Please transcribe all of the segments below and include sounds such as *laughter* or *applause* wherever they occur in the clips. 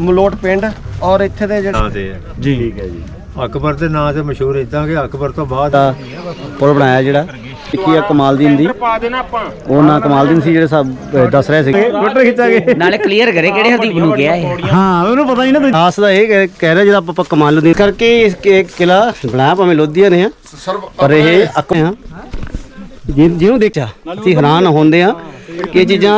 ਮਲੋਟ ਪਿੰਡ ਔਰ ਇੱਥੇ ਦੇ ਜਿਹੜੇ ਨਾਂ ਤੇ ਹੈ। ਜੀ। ਠੀਕ ਹੈ ਜੀ। ਅਕਬਰ ਦੇ ਨਾਂ ਤੇ ਮਸ਼ਹੂਰ ਇਦਾਂ ਕਿ ਅਕਬਰ ਤੋਂ ਬਾਅਦ ਦਾ ਪੁਲ ਬਣਾਇਆ ਜਿਹੜਾ ਕੀ ਆ ਕਮਾਲਦੀਨ ਦੀ। ਉਹ ਨਾ ਕਮਾਲਦੀਨ ਸੀ ਜਿਹੜੇ ਸਭ ਦੱਸ ਰਹੇ ਸੀ। ਫੋਟੋ ਖਿੱਚਾਂਗੇ। ਨਾਲੇ ਕਲੀਅਰ ਕਰੇ ਕਿਹੜੇ ਹਰਦੀਪ ਨੂੰ ਗਿਆ ਇਹ? ਹਾਂ ਉਹਨੂੰ ਪਤਾ ਨਹੀਂ ਨਾ ਖਾਸ ਦਾ ਇਹ ਕਹਿ- ਰਿਹਾ ਜਿਹਦਾ ਆਪਾਂ ਕਮਾਲਦੀਨ ਕਰਕੇ ਇਸ ਕਿਲਾ ਬਣਾਇਆ ਭਾਵੇਂ ਲੋਧੀਆਂ ਨੇ ਆ। ਪਰ ਇਹ ਅਕ ਆ। ਜਿ- ਜਿਹਨੂੰ ਦੇਖਿਆ ਅਸੀਂ ਹੈਰਾਨ ਹੁੰਦੇ ਆ ਕਿ ਚੀਜ਼ਾਂ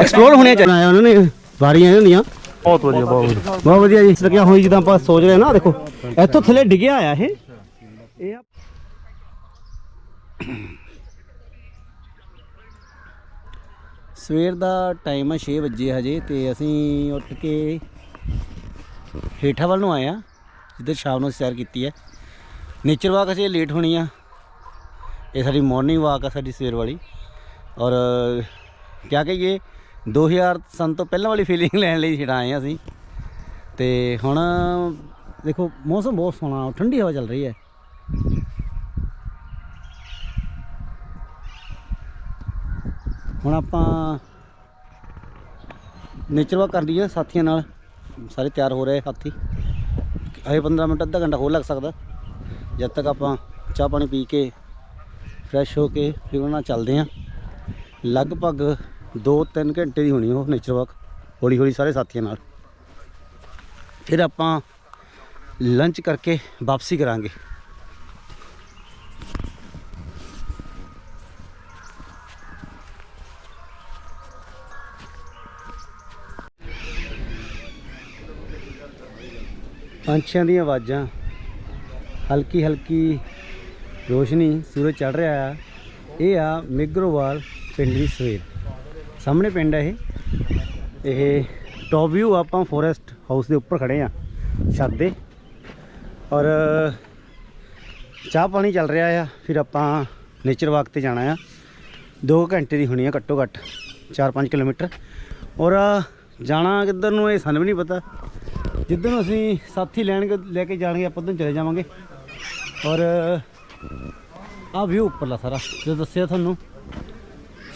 ਐਕਸਪਲੋਰ ਹੋਣੀਆਂ ਚਾਹੀਦੀਆਂ। ਉਹਨਾਂ ਨੇ ਵਾਰੀਆਂ ਹੁੰਦੀਆਂ ਬਹੁਤ ਵਧੀਆ ਬਹੁਤ ਵਧੀਆ। ਬਹੁਤ ਵਧੀਆ ਜੀ। ਲੱਗਿਆ ਹੋਈ ਜਿੱਦਾਂ ਆਪਾਂ ਸੋਚ ਰਹੇ ਹਾਂ ਨਾ ਦੇਖੋ ਇੱਥੋਂ ਥੱਲੇ ਡਿੱਗਿਆ ਆਇਆ ਇਹ। ਇਹ ਆ- ਸਵੇਰ ਦਾ ਟਾਈਮ ਹੈ 6 ਵਜੇ ਹਜੇ ਤੇ ਅਸੀਂ ਉੱਠ ਕੇ ਹੇਠਾਂ ਵੱਲ ਨੂੰ ਆਏ ਆ ਜਿੱਧਰ ਸ਼ਾਮ ਨੂੰ ਸੈਰ ਕੀਤੀ ਹੈ। ਨੇਚਰ ਵਾਕ ਅਸੀਂ ਲੇਟ ਹੋਣੀ ਆ। ਇਹ ਸਾਡੀ ਮਾਰਨਿੰਗ ਵਾਕ ਆ ਸਾਡੀ ਸਵੇਰ ਵਾਲੀ। ਔਰ ਕਿਆ ਕਹੀਏ 2000 ਸਨ ਤੋਂ ਪਹਿਲਾਂ ਵਾਲੀ ਫੀਲਿੰਗ ਲੈਣ ਲਈ ਛਿੜਾ ਆਏ ਹਾਂ ਅਸੀਂ। ਤੇ ਹੁਣ ਦੇਖੋ, ਮੌਸਮ ਬਹੁਤ ਸੋਹਣਾ ਠੰਡੀ ਹਵਾ ਚੱਲ ਰਹੀ ਹੈ। ਹੁਣ ਆਪਾਂ ਨੇਚਰ ਵਾਕ ਕਰ ਲਈਏ ਸਾਥੀਆਂ ਨਾਲ। ਸਾਰੇ ਤਿਆਰ ਹੋ ਰਹੇ ਹਾਥੀ ਅਜੇ 15 ਮਿੰਟ, ਅੱਧਾ ਘੰਟਾ ਹੋਰ ਲੱਗ ਸਕਦਾ। ਜਦ ਤੱਕ ਆਪਾਂ ਚਾਹ ਪਾਣੀ ਪੀ ਕੇ ਫਰੈਸ਼ ਹੋ ਕੇ ਫਿਰ ਉਹਨਾਂ ਨਾਲ ਚੱਲਦੇ ਹਾਂ। ਲਗਭਗ 2-3 ਘੰਟੇ ਦੀ ਹੋਣੀ ਉਹ ਨੇਚਰ ਵਾਕ ਹੌਲੀ ਹੌਲੀ ਸਾਰੇ ਸਾਥੀਆਂ ਨਾਲ। ਫਿਰ ਆਪਾਂ ਲੰਚ ਕਰਕੇ ਵਾਪਸੀ ਕਰਾਂਗੇ। ਪੰਛੀਆਂ ਦੀਆਂ ਆਵਾਜ਼ਾਂ। ਹਲਕੀ ਹਲਕੀ ਰੋਸ਼ਨੀ, ਸੂਰਜ ਚੜ ਰਿਹਾ ਆ। ਇਹ ਆ ਮਿਗਰੋਵਾਲ ਪਿੰਡ ਦੀ ਸਵੇਰ। ਸਾਹਮਣੇ ਪਿੰਡ ਹੈ ਇਹ। ਇਹ ਟੌਪ ਵਿਊ ਆਪਾਂ ਫੋਰੈਸਟ ਹਾਊਸ ਦੇ ਉੱਪਰ ਖੜੇ ਆ, ਛੱਤ ਦੇ। ਔਰ ਚਾਹ ਪਾਣੀ ਚੱਲ ਰਿਹਾ ਆ, ਫਿਰ ਆਪਾਂ ਨੇਚਰ ਵਾਕ ਤੇ ਜਾਣਾ ਆ। 2 ਘੰਟੇ ਦੀ ਹੋਣੀ ਆ ਘੱਟੋ ਘੱਟ 4-5 ਕਿਲੋਮੀਟਰ। ਔਰ ਜਾਣਾ ਕਿੱਧਰ ਨੂੰ ਇਹ ਸਾਨੂੰ ਵੀ ਨਹੀਂ ਪਤਾ। ਜਿੱਧਰ ਨੂੰ ਅਸੀਂ ਸਾਥੀ ਲੈਣ ਲੈ ਕੇ ਜਾਣਗੇ, ਆਪਾਂ ਉਧਰ ਚਲੇ ਜਾਵਾਂਗੇ। ਔਰ ਆ ਵਿਊ ਉੱਪਰਲਾ ਸਾਰਾ, ਜੋ ਦੱਸਿਆ ਤੁਹਾਨੂੰ।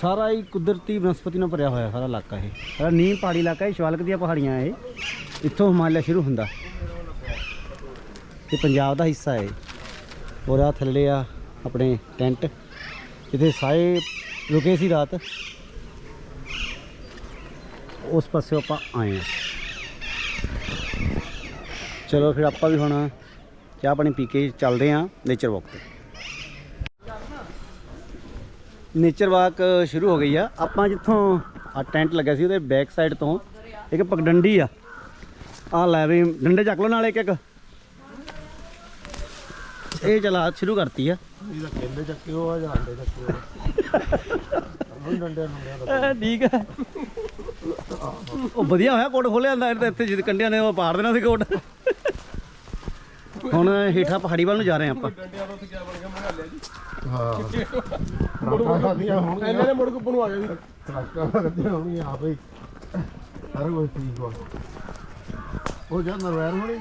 ਸਾਰਾ ਹੀ ਕੁਦਰਤੀ ਬਨਸਪਤੀ ਨਾਲ ਭਰਿਆ ਹੋਇਆ ਸਾਰਾ ਇਲਾਕਾ ਇਹ। ਸਾਰਾ ਨੀਮ ਪਹਾੜੀ ਇਲਾਕਾ ਹੈ ਸ਼ਿਵਾਲਕ ਦੀਆਂ ਪਹਾੜੀਆਂ ਇਹ। ਇੱਥੋਂ ਹਿਮਾਲਿਆ ਸ਼ੁਰੂ ਹੁੰਦਾ। ਇਹ ਪੰਜਾਬ ਦਾ ਹਿੱਸਾ ਹੈ ਔਰ ਆ ਥੱਲੇ ਆ ਆਪਣੇ ਟੈਂਟ, ਜਿੱਥੇ ਸਾਰੇ ਰੁਕੇ ਸੀ ਰਾਤ। ਉਸ ਪਾਸੇ ਆਪਾਂ ਆਏ ਆ ਚਲੋ ਫਿਰ ਆਪਾਂ ਵੀ ਹੁਣ ਚਾਹ ਪਾਣੀ ਪੀ ਕੇ ਚੱਲਦੇ ਆਂ ਨੇਚਰ ਵਾਕ ਤੇ। ਨੇਚਰ ਵਾਕ ਸ਼ੁਰੂ ਹੋ ਗਈ ਆ। ਆਪਾਂ ਜਿੱਥੋਂ ਆ ਟੈਂਟ ਲੱਗਿਆ ਸੀ ਉਹਦੇ ਬੈਕ ਸਾਈਡ ਤੋਂ ਇੱਕ ਪਗਡੰਡੀ ਆ। ਆ ਲੈ ਵੀ ਡੰਡੇ ਚੱਕ ਲਓ ਨਾਲ ਇੱਕ ਇੱਕ ਇਹ ਚਲਾ ਸ਼ੁਰੂ ਕਰਤੀ ਆ। ਇਹਦਾ ਕਹਿੰਦੇ ਚੱਕਿਓ ਆ ਚੱਕਿਓ। ਠੀਕ ਉਹ ਵਧੀਆ ਹੋਇਆ ਕੋਟ ਖੋਲਿਆ ਇਹਦੇ ਇੱਥੇ ਜਿੱਦ ਕੰਡਿਆਂ ਨੇ ਉਹ ਪਾੜ ਦੇਣਾ ਸੀ ਕੋਟ। ਹੁਣ ਹੇਠਾਂ ਪਹਾੜੀ ਵੱਲ ਨੂੰ ਜਾ ਰਹੇ ਹਾਂ ਆਪਾਂ ਖਾਦੀਆਂ ਹੋਣਗੀਆਂ ਇਹਨਾਂ ਨੇ ਮੁੜ ਕੇ ਬਣਵਾ ਜਾਣੀ ਰਾਤਾਂ ਖਾਦੀਆਂ ਹੋਣਗੀਆਂ ਆਪੇ ਹੀ। ਸਾਰਾ ਕੁਝ ਠੀਕ ਵਾ ਉਹ ਜਾਂ ਨਰਵੈਰ ਹੋਣੀ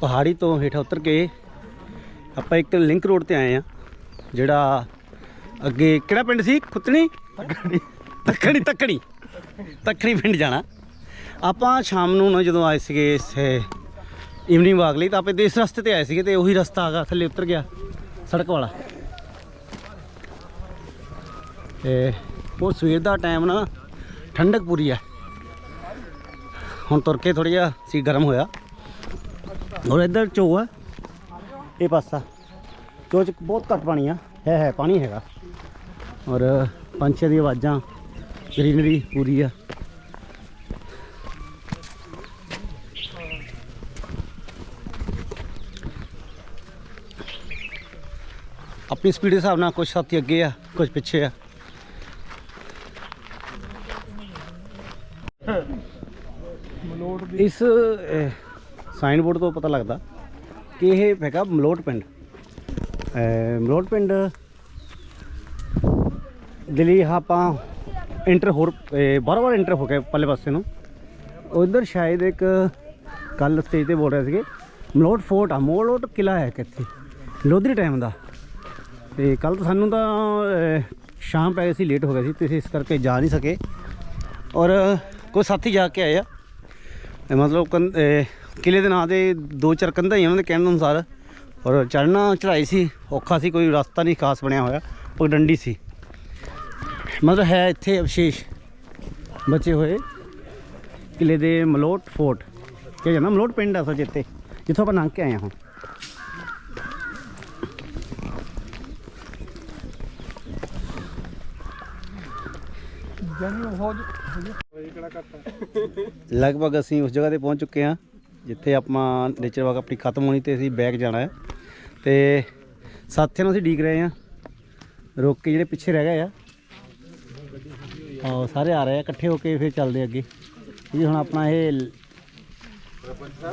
ਪਹਾੜੀ ਤੋਂ ਹੇਠਾਂ ਉਤਰ ਕੇ ਆਪਾਂ ਇੱਕ ਲਿੰਕ ਰੋਡ ਤੇ ਆਏ ਆ ਜਿਹੜਾ ਅੱਗੇ ਕਿਹੜਾ ਪਿੰਡ ਸੀ? ਖੁੱਤਣੀ? ਤੱਕਣੀ। ਤੱਕਣੀ ਤੱਕਣੀ। ਪਿੰਡ ਜਾਣਾ। ਆਪਾਂ ਸ਼ਾਮ ਨੂੰ ਨਾ ਜਦੋਂ ਆਏ ਸੀਗੇ ਇਸ ਈਵਨਿੰਗ ਵਾਕ ਲਈ ਤਾਂ ਆਪਾਂ ਇਸ ਰਸਤੇ ਤੇ ਆਏ ਸੀਗੇ ਤੇ ਉਹੀ ਰਸਤਾ ਆ ਗਿਆ ਥੱਲੇ ਉਤਰ ਗਿਆ ਸੜਕ ਵਾਲਾ। ਤੇ ਉਹ ਸਵੇਰ ਦਾ ਟਾਈਮ ਨਾ ਠੰਡਕ ਪੂਰੀ ਆ। ਹੁਣ ਤੁਰ ਕੇ ਥੋੜਾ ਜਿਹਾ ਸੀ ਗਰਮ ਹੋਇਆ। ਔਰ ਇੱਧਰ ਚੋ ਆ ਇਹ ਪਾਸਾ। ਚੋ ਚ ਬਹੁਤ ਘੱਟ ਪਾਣੀ ਆ। ਹੈ ਹੈ, ਪਾਣੀ ਹੈਗਾ। ਔਰ ਪੰਛੀਆਂ ਦੀਆਂ ਆਵਾਜ਼ਾਂ, ਗ੍ਰੀਨਰੀ ਪੂਰੀ ਆ। ਆਪਣੀ ਸਪੀਡ ਦੇ ਹਿਸਾਬ ਨਾਲ ਕੁਝ ਸਾਥੀ ਅੱਗੇ ਆ ਕੁਝ ਪਿੱਛੇ ਆ। ਇਸ ਸਾਈਨ ਬੋਰਡ ਤੋਂ ਪਤਾ ਲੱਗਦਾ ਕਿ ਇਹ ਹੈਗਾ ਮਲੋਟ ਪਿੰਡ। ਮਲੋਟ ਪਿੰਡ ਦੇ ਆਪਾਂ ਇੰਟਰ ਹੋਰ ਬਾਰ ਬਾਰ ਇੰਟਰ ਹੋ ਕੇ ਪੱਲੇ ਪਾਸੇ ਨੂੰ। ਉਧਰ ਸ਼ਾਇਦ ਇੱਕ ਕੱਲ ਸਟੇਜ ਤੇ ਬੋਲ ਰਹੇ ਸੀਗੇ, ਮਲੋਟ ਫੋਰਟ ਆ, ਮਲੋਟ ਕਿਲਾ ਹੈ ਕਿੱਥੇ ਲੋਧਰੀ ਟਾਈਮ ਦਾ। ਤੇ ਕੱਲ ਤਾਂ ਸਾਨੂੰ ਤਾਂ ਸ਼ਾਮ ਪੈ ਗਈ ਸੀ ਲੇਟ ਹੋ ਗਏ ਸੀ, ਤੇ ਇਸ ਕਰਕੇ ਜਾ ਨਹੀਂ ਸਕੇ। ਔਰ ਕੋਈ ਸਾਥੀ ਜਾ ਕੇ ਆਏ ਆ। ਇਹ ਮਤਲਬ ਕੰਧ- ਕਿਲੇ ਦੇ ਨਾਂ ਦੇ ਦੋ ਚਾਰ ਕੰਧਾਂ ਹੀ ਉਹਨਾਂ ਦੇ ਕਹਿਣ ਅਨੁਸਾਰ। ਔਰ ਚੜ੍ਹਨਾ ਚੜ੍ਹਾਈ ਸੀ ਔਖਾ ਸੀ ਕੋਈ ਰਸਤਾ ਨਹੀਂ ਖਾਸ ਬਣਿਆ ਹੋਇਆ ਪਗਡੰਡੀ ਸੀ। ਮਤਲਬ ਹੈ ਇੱਥੇ ਅਵਸ਼ੇਸ਼ ਬਚੇ ਹੋਏ ਕਿਲੇ ਦੇ ਮਲੋਟ ਫੋਰਟ। ਕਿ ਜਾਂਦਾ ਮਲੋਟ ਪਿੰਡ ਆ 'ਚ ਇੱਥੇ ਜਿੱਥੋਂ ਆਪਾਂ ਲੰਘ ਕੇ ਆਏ ਹਾਂ ਲਗਭਗ ਅਸੀਂ ਉਸ ਜਗ੍ਹਾ ਤੇ ਪਹੁੰਚ ਚੁੱਕੇ ਹਾਂ। ਜਿੱਥੇ ਆਪਾਂ ਨੇਚਰ ਵਾਕ ਆਪਣੀ ਖਤਮ ਹੋਣੀ ਤੇ ਅਸੀਂ ਬੈਕ ਜਾਣਾ ਹੈ। ਤੇ ਸਾਥੀਆਂ ਨੂੰ ਅਸੀਂ ਡੀਕ ਰਹੇ ਹਾਂ। ਰੋਕ ਕੇ ਜਿਹੜੇ ਪਿੱਛੇ ਰਹਿ ਗਏ ਆ। ਆਹ ਸਾਰੇ ਆ ਰਹੇ ਆ ਇਕੱਠੇ ਹੋ ਕੇ ਫਿਰ ਚੱਲਦੇ ਅੱਗੇ। ਜੀ ਹੁਣ ਆਪਣਾ ਇਹ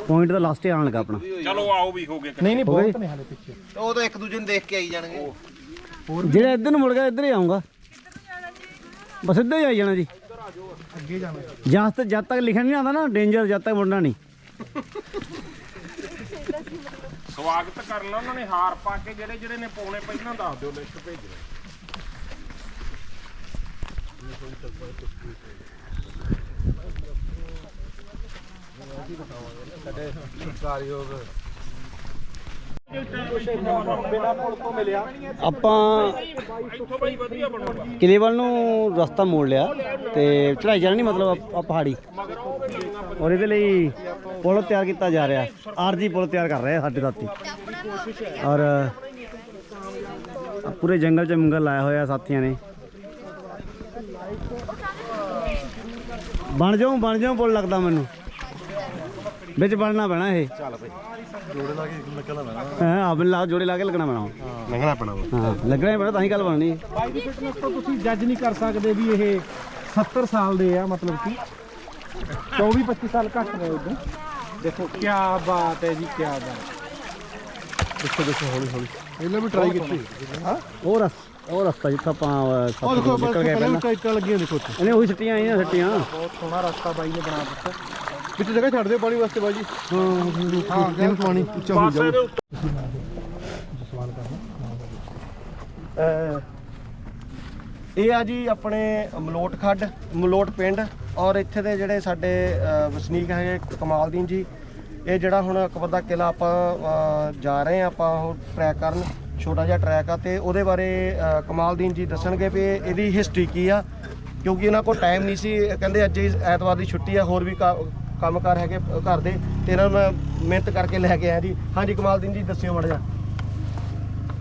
ਪੁਆਇੰਟ ਦਾ ਲਾਸਟ ਆਉਣ ਲੱਗਾ ਆਪਣਾ। ਚਲੋ ਆਓ ਵੀ ਹੋ ਗਿਆ ਨਹੀਂ ਨਹੀਂ ਹੋ ਗਏ? ਉਹ ਤਾਂ ਇੱਕ ਦੂਜੇ ਨੂੰ ਦੇਖ ਕੇ ਆਈ ਜਾਣਗੇ। ਜਿਹੜਾ ਇੱਧਰ ਨੂੰ ਮੁੜ ਗਿਆ ਇੱਧਰ ਹੀ ਆਉਂਗਾ ਬਸ ਇੱਧਰ ਹੀ ਆਈ ਜਾਣਾ ਜੀ। ਅੱਗੇ ਜਾਣਾ। ਜਦ ਤੱਕ ਜਦ ਤੱਕ ਲਿਖਣ ਨਹੀਂ ਆਉਂਦਾ ਨਾ ਡੇਂਜਰ ਜਦ ਤੱਕ ਮੁੜਨਾ ਨਹੀਂ। ਸਵਾਗਤ ਕਰਨਾ ਉਹਨਾਂ ਨੇ ਹਾਰ ਪਾ ਕੇ ਜਿਹੜੇ ਜਿਹੜੇ ਨੇ ਪਾਉਣੇ ਪਹਿਲਾਂ ਦੱਸ ਦਿਓ ਲਿਸਟ ਭੇਜ ਦਿਓ। ਆਪਾਂ ਇੱਥੋਂ ਬਈ ਵਧੀਆ ਬਣਾਉਣਾ ਕਿਲੇ ਵੱਲ ਨੂੰ ਰਸਤਾ ਮੋੜ ਲਿਆ ਤੇ ਚੜਾਈ ਜਾਣੀ ਨਹੀਂ ਮਤਲਬ ਆ ਪਹਾੜੀ। ਔਰ ਇਹਦੇ ਲਈ ਪੁਲ ਤਿਆਰ ਕੀਤਾ ਜਾ ਰਿਹਾ। ਆਰਜੀ ਪੁਲ ਤਿਆਰ ਕਰ ਰਹੇ ਆ ਸਾਡੇ ਸਾਥੀ। ਔਰ ਪੂਰੇ ਜੰਗਲ 'ਚ ਮੰਗਲ ਲਾਇਆ ਹੋਇਆ ਸਾਥੀਆਂ ਨੇ। ਬਣ ਜਾਓ ਬਣ ਜਾਓ ਪੁਲ ਲੱਗਦਾ ਮੈਨੂੰ। ਵਿੱਚ ਬਣਨਾ ਪੈਣਾ ਇਹ। ਚੱਲ ਭਾਈ ਜੋੜੇ ਲਾ ਕੇ ਲੱਗਣਾ ਪੈਣਾ। ਹਾਂ ਆਪ ਲਾ ਜੋੜੇ ਲਾ ਕੇ ਲੱਗਣਾ ਪੈਣਾ। ਲੰਘਣਾ ਪੈਣਾ ਹਾਂ ਲੱਗਣਾ ਹੀ ਪੈਣਾ ਤਾਂ ਹੀ ਗੱਲ ਬਣਨੀ। ਹੈ ਬਾਈ ਦੀ ਫਿਟਨੈਸ ਤੋਂ ਤੁਸੀਂ ਜੱਜ ਨਹੀਂ ਕਰ ਸਕਦੇ ਵੀ ਇਹ 70 ਸਾਲ ਦੇ ਆ ਮਤਲਬ ਕਿ। 24 25 ਸਾਲ ਘੱਟ ਰਹੇ ਉਦੋਂ ਦੇਖੋ ਕੀ ਬਾਤ ਹੈ ਜੀ ਕੀ ਬਾਤ। ਦੇਖੋ ਦੇਖੋ ਹੌਲੀ ਹੌਲੀ। ਇਹਨਾਂ ਵੀ ਟਰਾਈ ਕੀਤੀ। ਹਾਂ? ਉਹ ਰਸ ਉਹ ਰਸਤਾ ਜਿੱਥੋਂ ਆਪਾਂ ਅਹ, ਉਹ ਦੇਖੋ ਨਿਕਲ ਗਏ ਪਹਿਲਾਂ ਪਹਿਲਾਂ। ਟਾਈਟਾਂ ਲੱਗੀਆਂ ਦੇਖੋ ਉੱਥੇ ਇਹਨੇ ਉਹੀ ਸੱਟੀਆਂ ਆਈਆਂ ਸੱਟੀਆਂ। ਬਹੁਤ ਸੋਹਣਾ ਰਸਤਾ ਬਾਈ ਨੇ ਬਣਾ ਦਿੱਤਾ। ਵਿੱਚ ਜਗ੍ਹਾ ਛੱਡ ਦਿਓ ਪਾਣੀ ਵਾਸਤੇ ਬਾਜੀ। ਹਾਂ ਹਾਂ ਕਹਿੰਦੇ ਪਾਣੀ ਉੱਚਾ ਹੋ ਜਾਊ। ਅਹ ਇਹ ਆ ਜੀ ਆਪਣੇ ਮਲੋਟ ਖੱਡ ਮਲੋਟ ਪਿੰਡ। ਔਰ ਇੱਥੇ ਦੇ ਜਿਹੜੇ ਸਾਡੇ ਵਸਨੀਕ ਹੈਗੇ ਕਮਾਲਦੀਨ ਜੀ ਇਹ ਜਿਹੜਾ ਹੁਣ ਅਕਬਰ ਦਾ ਕਿਲਾ ਆਪਾਂ ਜਾ ਰਹੇ ਆ ਆਪਾਂ ਉਹ ਟਰੈਕ ਕਰਨ ਛੋਟਾ ਜਿਹਾ ਟਰੈਕ ਆ ਤੇ ਉਹਦੇ ਬਾਰੇ ਕਮਾਲਦੀਨ ਜੀ ਦੱਸਣਗੇ ਵੀ ਇਹ- ਇਹਦੀ ਹਿਸਟਰੀ ਕੀ ਆ ਕਿਉਂਕਿ ਇਹਨਾਂ ਕੋਲ ਟਾਈਮ ਨਹੀਂ ਸੀ ਕਹਿੰਦੇ ਅੱਜ ਹੀ ਐਤਵਾਰ ਦੀ ਛੁੱਟੀ ਆ ਹੋਰ ਵੀ ਕਾ- ਕੰਮਕਾਰ ਹੈਗੇ ਘਰ ਦੇ ਤੇ ਇਹਨਾਂ ਨੂੰ ਮੈਂ ਮਿਹਨਤ ਕਰਕੇ ਲੈ ਕੇ ਆਇਆ ਜੀ। ਹਾਂਜੀ ਕਮਾਲਦੀਨ ਜੀ ਦੱਸਿਓ ਮਾੜਾ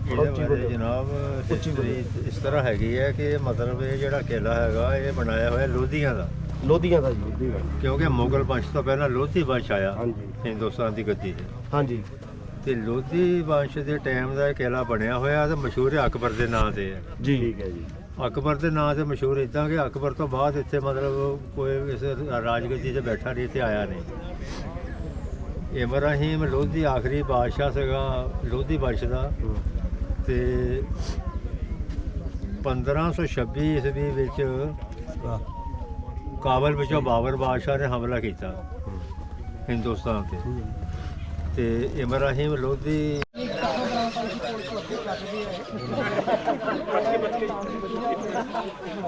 ਬਾਰੇ ਜਨਾਬ ਹਿਸਟਰੀ ਇਸ ਤਰ੍ਹਾਂ ਹੈਗੀ ਹੈ ਕਿ ਮਤਲਬ ਇਹ ਜਿਹੜਾ ਕਿਲਾ ਹੈਗਾ ਇਹ ਬਣਾਇਆ ਹੋਇਆ ਲੋਧੀਆਂ ਦਾ। ਲੋਧੀਆਂ ਦਾ ਜੀ ਕਿਉਂਕਿ ਮੁਗਲ ਵੰਸ਼ ਤੋਂ ਪਹਿਲਾਂ ਲੋਧੀ ਵੰਸ਼ ਆਇਆ ਹਾਂਜੀ। ਹਿੰਦੁਸਤਾਨ ਦੀ ਗੱਦੀ 'ਤੇ ਹਾਂਜੀ। ਤੇ ਲੋਧੀ ਵੰਸ਼ ਦੇ ਟਾਈਮ ਦਾ ਇਹ ਕਿਲਾ ਬਣਿਆ ਹੋਇਆ ਤੇ ਮਸ਼ਹੂਰ ਹੈ ਅਕਬਰ ਦੇ ਨਾਂ ਤੇ। ਹੈ ਜੀ। ਠੀਕ ਹੈ ਜੀ। ਅਕਬਰ ਦੇ ਨਾਂ ਤੇ ਮਸ਼ਹੂਰ ਇਦਾਂ ਕਿ ਅਕਬਰ ਤੋਂ ਬਾਅਦ ਇੱਥੇ ਮਤਲਬ ਕੋਈ ਇਸ ਰਾਜਗੱਦੀ ਤੇ ਬੈਠਾ ਨਹੀਂ ਤੇ ਆਇਆ ਨਹੀਂ। ਇਬਰਾਹੀਮ ਲੋਧੀ ਆਖਰੀ ਬਾਦਸ਼ਾਹ ਸੀਗਾ ਲੋਧੀ ਵੰਸ਼ ਦਾ। ਤੇ 1526 ਈਸਵੀ ਵਿੱਚ ਕਾਬਲ ਵਿੱਚੋਂ ਬਾਬਰ ਬਾਦਸ਼ਾਹ ਨੇ ਹਮਲਾ ਕੀਤਾ ਹਿੰਦੁਸਤਾਨ ਤੇ। ਤੇ ਇਬਰਾਹੀਮ ਲੋਧੀ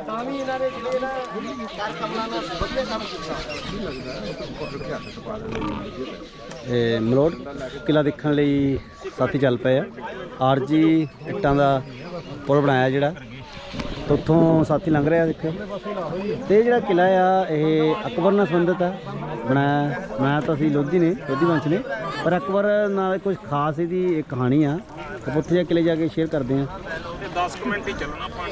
ਤਾਂ ਵੀ ਇਹਨਾਂ ਨੇ ਜਿਹੜੇ ਨਾ ਕਰ ਕਮਲਾ ਨਾਲ ਵਧੀਆ ਕੰਮ ਕੀਤਾ। ਇਹ ਮਲੋਟ ਕਿਲਾ ਦੇਖਣ ਲਈ ਸਾਥੀ ਚੱਲ ਪਏ ਆ। ਆਰਜੀ ਇੱਟਾਂ ਦਾ ਪੁਲ ਬਣਾਇਆ ਜਿਹੜਾ। ਤੇ ਉੱਥੋਂ ਸਾਥੀ ਲੰਘ ਰਿਹਾ ਦੇਖੋ ਤੇ ਜਿਹੜਾ ਕਿਲਾ ਆ, ਇਹ ਅਕਬਰ ਨਾਲ ਸੰਬੰਧਿਤ ਆ। ਬਣਾਇਆ ਬਣਾਇਆ ਤਾਂ ਸੀ ਲੋਧੀ ਨੇ, ਲੋਧੀ ਵੰਸ਼ ਨੇ। ਪਰ ਅਕਬਰ ਨਾਲ ਕੁਝ ਖਾਸ ਇਹਦੀ ਇੱਕ ਕਹਾਣੀ ਆ। ਉੱਥੇ ਜਾ ਕੇ ਕਿਲੇ ਜਾ ਕੇ ਸ਼ੇਅਰ ਕਰਦੇ ਆ। 10 ਮਿੰਟ ਹੀ ਚੱਲਣਾ ਪਾਣੀ